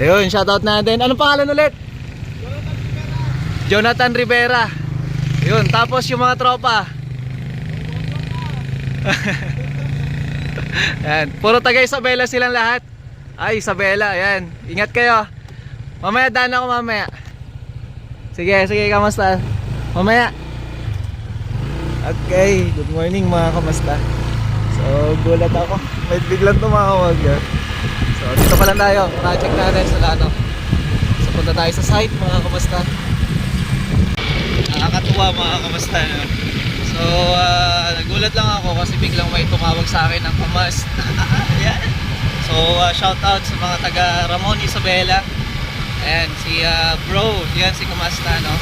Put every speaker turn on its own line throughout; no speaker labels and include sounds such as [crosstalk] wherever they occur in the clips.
Ayun, shoutout natin. Anong pangalan ulit? Jonathan Rivera. Yun, tapos yung mga tropa. [laughs] Yan, puro taga Isabela silang lahat. Ay, Isabela, yan. Ingat kayo. Mamaya daan ako mamaya. Sige, sige, kamusta? Mamaya. Okay, good morning mga kamusta. So, gulat ako. May biglang tumawag yan. So, lang tayo. Project natin sa ano. So, punta tayo sa site mga kamusta. Nakakatuwa mga kamusta. No? So, ah, nagulat lang ako kasi biglang may tumawag sa akin ng kamas. [laughs] Yan. So, uh, shout out sa mga taga Ramon Isabela. Ayan, si ah, bro, yan si Kumasta, no?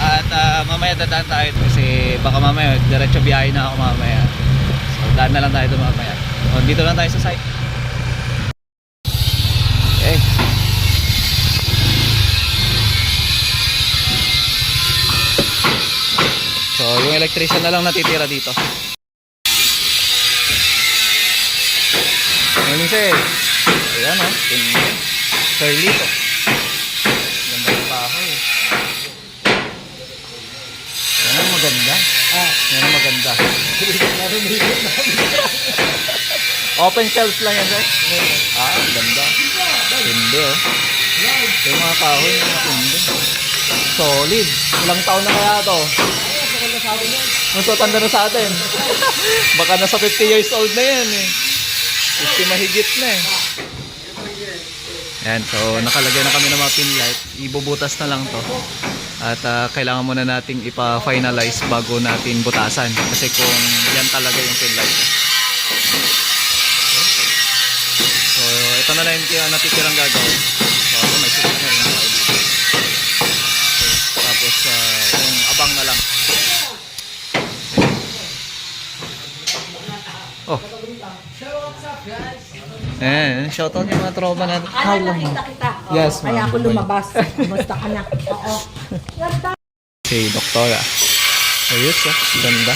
At ah, mamaya dadaan tayo kasi baka mamaya diretso biyahe na ako mamaya. So, daan na lang tayo mamaya. O, dito lang tayo sa site. Yung electrician na lang natitira dito. Morning, sir. Ayan, oh. Tindi. Sir Lito. Ganda yung eh. Yan ang maganda. Ah, yan ang maganda. [laughs] Open shelves lang yan, sir. Ah, ganda. Tindi, oh. Yung mga kahoy, yung tindi. Solid. Ilang taon na kaya to? Mas matanda na sa atin. [laughs] Baka nasa 50 years old na yan eh. 50 mahigit na eh. Yan, so nakalagay na kami ng mga pin light. Ibubutas na lang to. At ah, kailangan muna nating ipa-finalize bago natin butasan. Kasi kung yan talaga yung pin light. So, ito na lang yung natitirang gagawin. Eh, shoutout yung mga tropa natin.
Ah, nakita kita. Oo,
Yes, ma'am.
Kaya ako lumabas. Kumusta ka na? Oo.
Si Doktora. Ayos oh, ganda.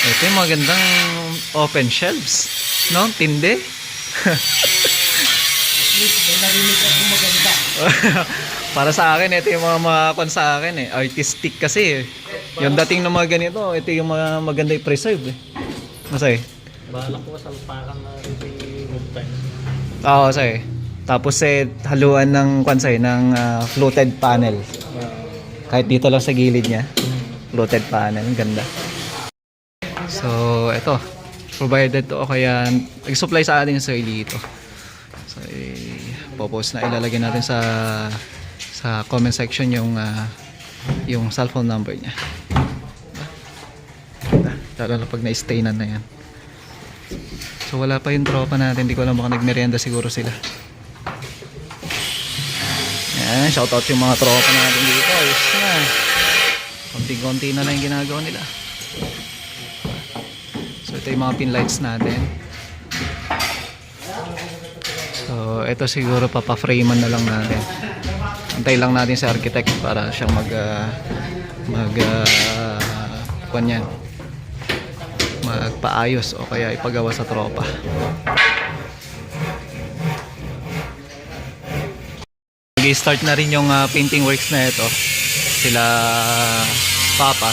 Ito yung magandang open shelves. No? Tindi. [laughs] Para sa akin, ito yung mga makakon sa akin eh. Artistic kasi eh. Yung dating ng mga ganito, ito yung mga maganda i-preserve eh. Masay?
Balak ko sa parang uh, really good time.
Oo. Tapos eh, haluan ng kwansay, ng ah, fluted panel. Kahit dito lang sa gilid niya. Fluted panel, ang ganda. So, ito. Provided to o kaya nag-supply sa atin sa dito. So, eh, popost na ilalagay natin sa sa comment section yung ah, yung cellphone number niya. Ganda. Lalo na pag na-stay na na yan. So wala pa yung tropa natin, hindi ko alam baka nagmerienda siguro sila. Yan, shoutout yung mga tropa natin dito. Ayos na. Konti-konti na lang yung ginagawa nila. So ito yung mga pin lights natin. So ito siguro papaframean na lang natin. Antay lang natin sa architect para siyang mag uh, mag uh, kwan yan magpaayos o kaya ipagawa sa tropa. Nag-start na rin yung ah, painting works na ito. Sila Papa.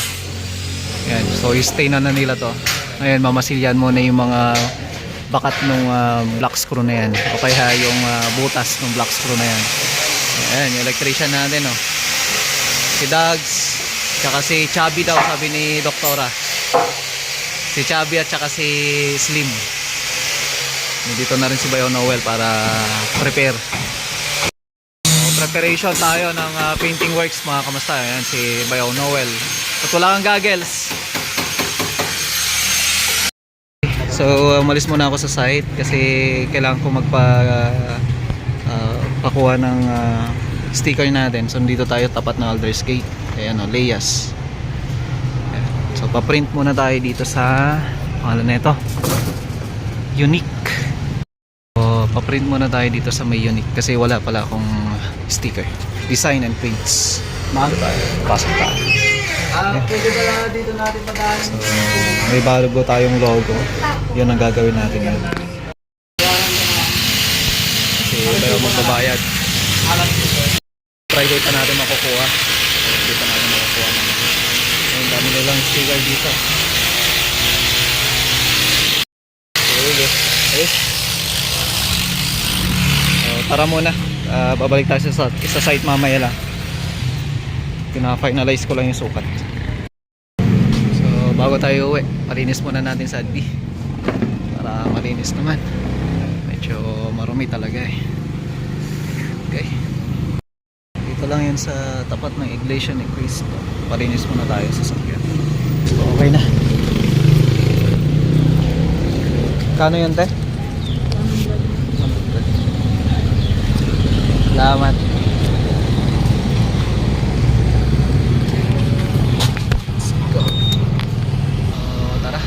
Yan, so i-stay na na nila to. Ngayon, mamasilyan muna yung mga bakat ng black screw na yan. O kaya yung ah, butas ng black screw na yan. Ayan, yung electrician natin, oh. Si Dags, tsaka si Chubby daw, sabi ni Doktora. Si Chubby at saka si Slim. Dito na rin si Bayo Noel para prepare. Preparation tayo ng ah, painting works mga kamusta. Ayan si Bayo Noel. At wala kang goggles. So, umalis muna ako sa site kasi kailangan ko magpa ah, pakuha ng ah, sticker natin. So, dito tayo tapat ng Alders Gate. Ayan o, Leyas. So, pa-print muna tayo dito sa pangalan na ito. Unique. So, pa-print muna tayo dito sa may Unique kasi wala pala akong sticker. Design and prints. Tayo. Pasok tayo.
Ah, pwede ba dito natin?
So, may bago tayong logo. Yun ang gagawin natin yun. tayo magbabayad. Friday pa natin makukuha. Friday pa natin makukuha. Ang dami nilang sticker dito. Okay, okay. So, tara muna. Ah, babalik tayo sa, sa site mamaya lang. Pina-finalize ko lang yung sukat. So, bago tayo uwi, malinis muna natin sa ADB. Para malinis naman. Medyo marumi talaga eh. Okay. Dito lang yan sa tapat ng Iglesia ni Cristo. Palinis muna tayo sa sakyan. Okay na. Kano yun, te? Salamat. Let's go. Oh, tara.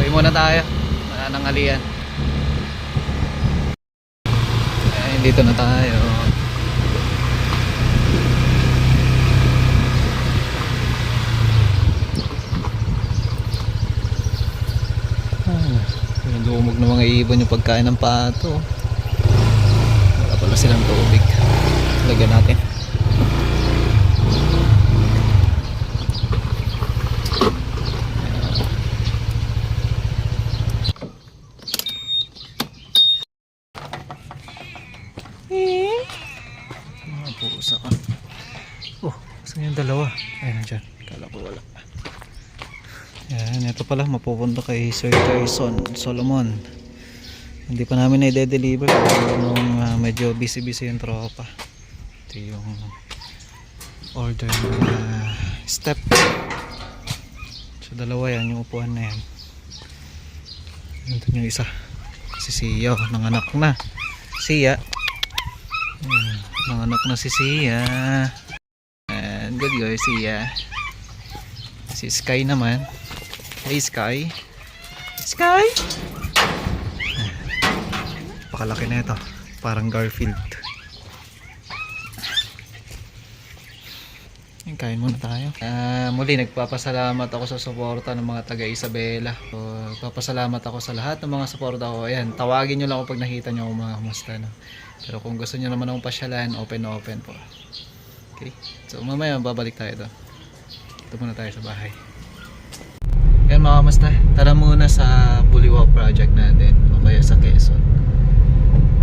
Uwi muna tayo. Wala nang alian. Ayun, dito na tayo. Ah, Lumog na mga ibon yung pagkain ng pato. Wala pala silang tubig. Lagyan natin. Pusa ka. Oh, saan dalawa? Ayun, dyan. Kala ko wala. Yan, ito pala mapupunta kay Sir Tyson Solomon. Hindi pa namin na-deliver nung uh, medyo busy-busy yung tropa. Ito yung order ng uh, step. So dalawa yan, yung upuan na yan. Ito yung isa. Si Sia, nanganak na. Sia. Yan, nanganak na si Sia. And good girl, Sia. Si Sky naman. Hey Sky. Sky! Pakalaki na ito. Parang Garfield. Kain muna tayo. Ah, muli, nagpapasalamat ako sa suporta ng mga taga Isabela. So, papasalamat ako sa lahat ng mga suporta ko. Ayan, tawagin nyo lang ako pag nakita nyo ako mga kumusta. No? Pero kung gusto nyo naman akong pasyalan, open open po. Okay? So, mamaya babalik tayo doon. Ito muna tayo sa bahay. Yan mga kamusta, tara muna sa Buliwa project natin o kaya sa Quezon.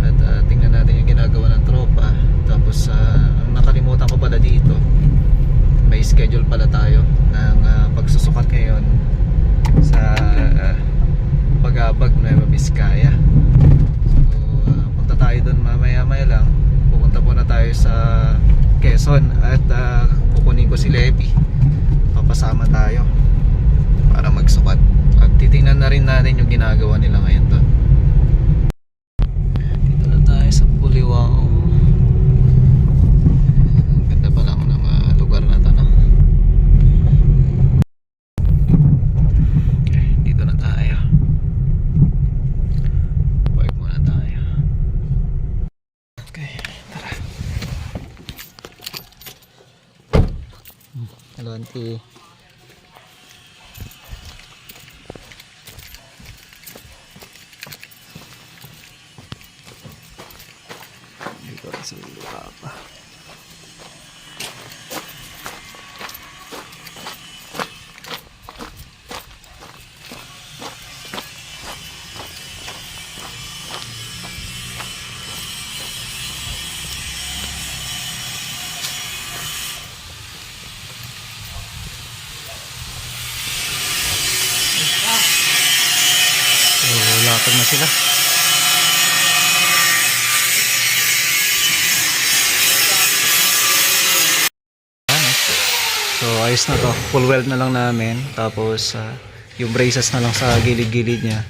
At ah, tingnan natin yung ginagawa ng tropa. Tapos ang nakalimutan ko pala dito, may schedule pala tayo ng ah, pagsusukat ngayon sa uh, Pagabag Nueva Vizcaya. So ah, punta tayo doon mamaya maya lang. Pupunta muna tayo sa Quezon at ah, kukunin ko si Levi. Papasama tayo para magsukat. At titingnan na rin natin yung ginagawa nila ngayon doon. Dito na tayo sa Puliwao. Ang ganda pa lang ng ah, lugar na to, no? Okay, dito na tayo. Park muna tayo. Okay, tara. Hmm, Hello, auntie. Dito rin sa lupa pa. Latag na sila. Ayan, eh. So ayos na to. Full weld na lang namin. Tapos ah, yung braces na lang sa gilid-gilid niya.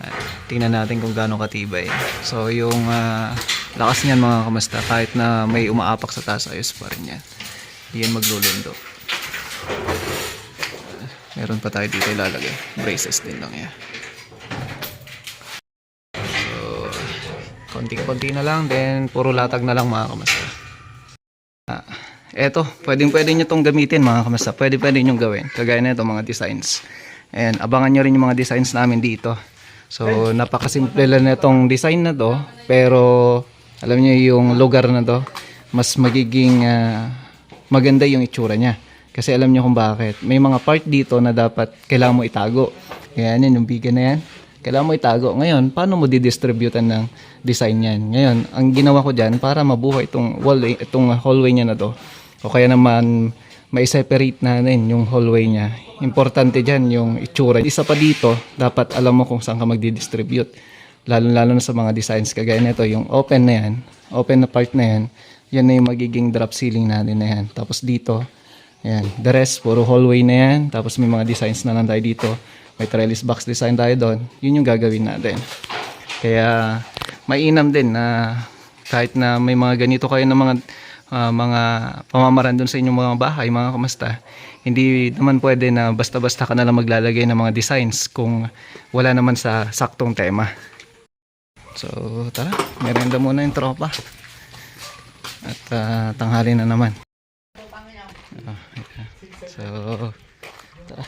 Ah, tingnan natin kung gaano katibay. So yung ah, lakas niyan mga kamasta kahit na may umaapak sa taas ayos pa rin yan. Hindi yan maglulundo. Ah, meron pa tayo dito ilalagay. Braces din lang yan. So konting-konti na lang then puro latag na lang mga kamasta. Eto, pwedeng pwede nyo tong gamitin mga kamasta. Pwede pwede nyo gawin. Kagaya na ito mga designs. And abangan nyo rin yung mga designs namin dito. So, napakasimple lang na itong design na to. Pero, alam niyo yung lugar na to, mas magiging ah, maganda yung itsura niya. Kasi alam niyo kung bakit. May mga part dito na dapat kailangan mo itago. Ayan, yan, yung bigan na yan. Kailangan mo itago. Ngayon, paano mo didistributan ng design yan? Ngayon, ang ginawa ko dyan, para mabuhay itong, wallway, itong hallway niya na to, o kaya naman, may separate na rin yung hallway niya. Importante dyan yung itsura. Isa pa dito, dapat alam mo kung saan ka magdi-distribute. Lalo-lalo na sa mga designs kagaya nito, yung open na yan, open na part na yan, yan na yung magiging drop ceiling natin na yan. Tapos dito, Ayan. The rest, puro hallway na yan. Tapos may mga designs na lang tayo dito. May trellis box design tayo doon. Yun yung gagawin natin. Kaya, mainam din na kahit na may mga ganito kayo ng mga ah, mga pamamaraan doon sa inyong mga bahay, mga kamasta, hindi naman pwede na basta-basta ka na lang maglalagay ng mga designs kung wala naman sa saktong tema. So, tara, merenda muna yung tropa. At ah, tanghali na naman. Ah. So, tara.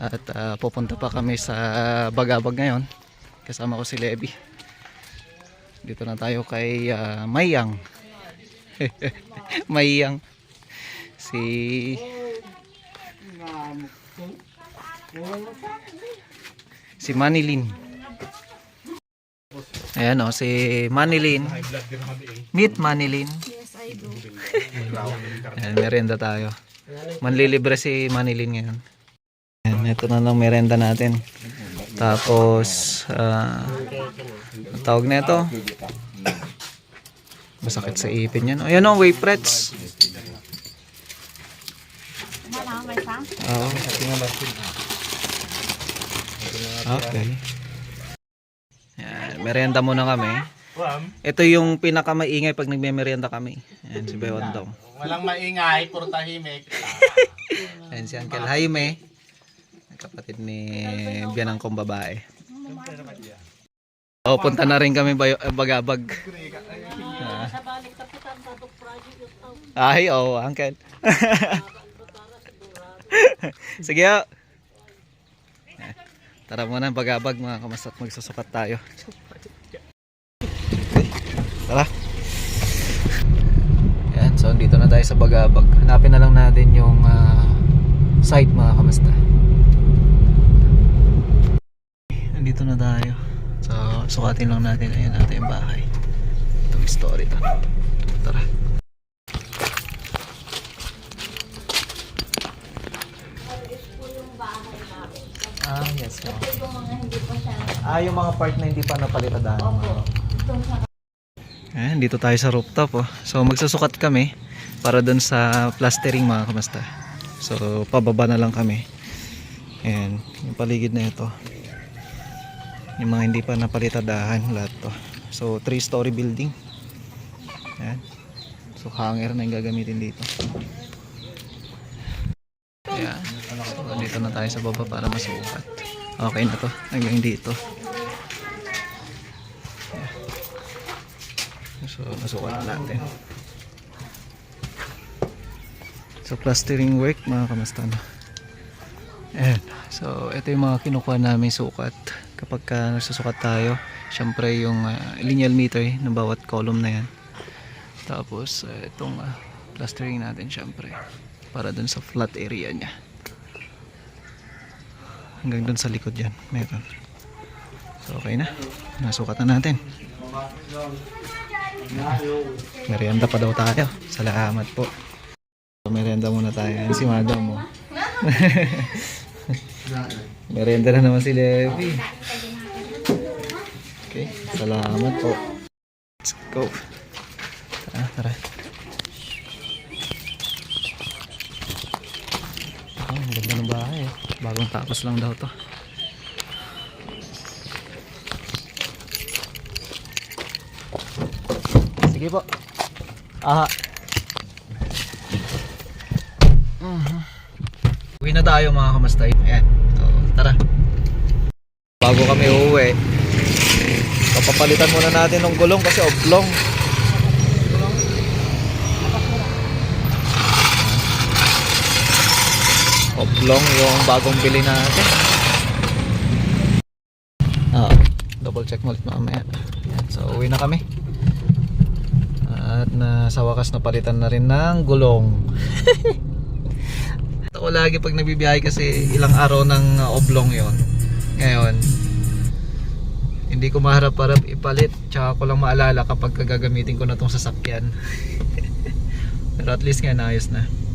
At ah, pupunta pa kami sa Bagabag ngayon. Kasama ko si Levi. Dito na tayo kay ah, Mayang. [laughs] Mayang. Si Si Manilin. Ayan o, si Manilin. Meet Manilin.
Yes, I do.
Ayan, merenda tayo. Manlilibre si Manilin ngayon. Ayan, ito na lang merenda natin. Tapos, ang tawag na ito. Masakit sa ipin yan. Ayan o,
pang?
Oo. Okay. Ayan, merenda muna kami. Ito yung pinakamaingay pag nagme-merienda kami. Ayan, si Bewandong.
Walang maingay, puro tahimik. [laughs]
Ayan si Uncle Jaime. Kapatid ni biyanang kong babae. Oh, punta na rin kami bagabag. Ay, oh, [laughs] Uncle. Sige, oh. Tara muna, bagabag mga kamasat. Magsusukat tayo. Tara. Yan, so dito na tayo sa bagabag. Hanapin na lang natin yung ah, site mga kamasta. Nandito na tayo. So, sukatin lang natin. Ayan natin yung bahay. Itong story to. Tara. Ah, yes. Ah, yung mga part na hindi pa napalitadahan. Ayan, dito tayo sa rooftop oh. So magsusukat kami para dun sa plastering mga kamasta. So pababa na lang kami. Ayan, yung paligid na ito. Yung mga hindi pa napalitadahan lahat to. So 3 story building. Ayan. So hanger na yung gagamitin dito. Ayan. So dito na tayo sa baba para masukat. Okay na to. Hanggang dito. So, nasukat na natin. So, plastering work, mga kamusta na. Ayan. So, ito yung mga kinukuha namin sukat. Kapag ka nagsusukat tayo, syempre yung ah, lineal meter ng bawat column na yan. Tapos, ah, itong ah, plastering natin syempre. Para dun sa flat area niya. Hanggang dun sa likod yan. Meron. So, okay na. Nasukat na natin. Merienda pa daw tayo. Salamat po. So, merienda muna tayo. Yan si madam mo. [laughs] merienda na naman si Levi. Salamat po. Let's go. Tara, tara. Oh, ang ganda ng bahay. Bagong tapos lang daw to. Sige po. Aha. Uwi na tayo mga kamastay. Ayan. So, tara. Bago kami uuwi, papapalitan muna natin ng gulong kasi oblong. Oblong yung bagong bili natin. Ah, double check mo ulit mamaya. Ayan, so uwi na kami. At na sa wakas napalitan na rin ng gulong. [laughs] Ako lagi pag nagbibiyahe kasi ilang araw ng oblong yon. Ngayon, hindi ko maharap-harap ipalit. Tsaka ko lang maalala kapag gagamitin ko na tong sasakyan. [laughs] Pero at least nga naayos na.